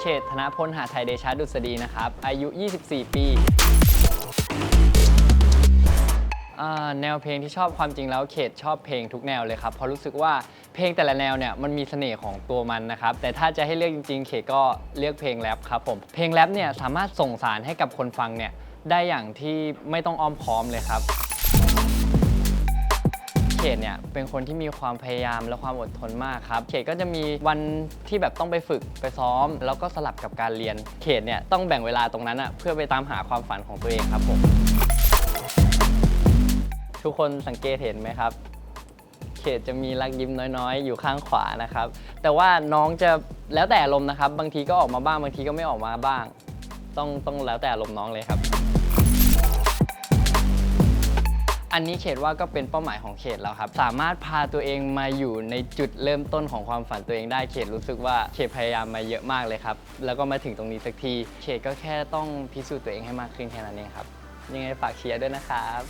เขตธนพลหาไทยเดชาดุษฎีนะครับ อายุ 24 ปีแนวเพลงที่ชอบความจริงแล้วเขตชอบเพลงทุกแนวเลยครับเพราะรู้สึกว่าเพลงแต่ละแนวเนี่ยมันมีเสน่ห์ของตัวมันนะครับแต่ถ้าจะให้เลือกจริง ๆ เขตก็เลือกเพลงแรปครับผมเพลงแรปเนี่ยสามารถส่งสารให้กับคนฟังเนี่ยได้อย่างที่ไม่ต้องอ้อมค้อมเลยครับ ขตเนี่ยเป็นคนที่มีความพยายามและความอดทนมากครับ เขตก็จะมีวันที่แบบต้องไปฝึกไปซ้อม แล้วก็สลับกับการเรียน เขตเนี่ยต้องแบ่งเวลาตรงนั้นอะเพื่อไปตามหาความฝันของตัวเองครับผม ทุกคนสังเกตเห็นไหมครับ เขตจะมีรักยิ้มน้อยๆ อยู่ข้างขวานะครับ แต่ว่าน้องจะแล้วแต่อารมณ์นะครับ บางทีก็ออกมาบ้างบางทีก็ไม่ออกมาบ้าง ต้องต้องแล้วแต่อารมณ์น้องเลยครับ อันนี้เขตว่าก็เป็นเป้าหมายของเขตแล้วครับ สามารถพาตัวเองมาอยู่ในจุดเริ่มต้นของความฝันตัวเองได้เขตรู้สึกว่าเขตพยายามมาเยอะมากเลยครับ แล้วก็มาถึงตรงนี้สักที เขตก็แค่ต้องพิสูจน์ตัวเองให้มากขึ้นแค่นั้นเองครับ ยังไงฝากเชียร์ด้วยนะครับ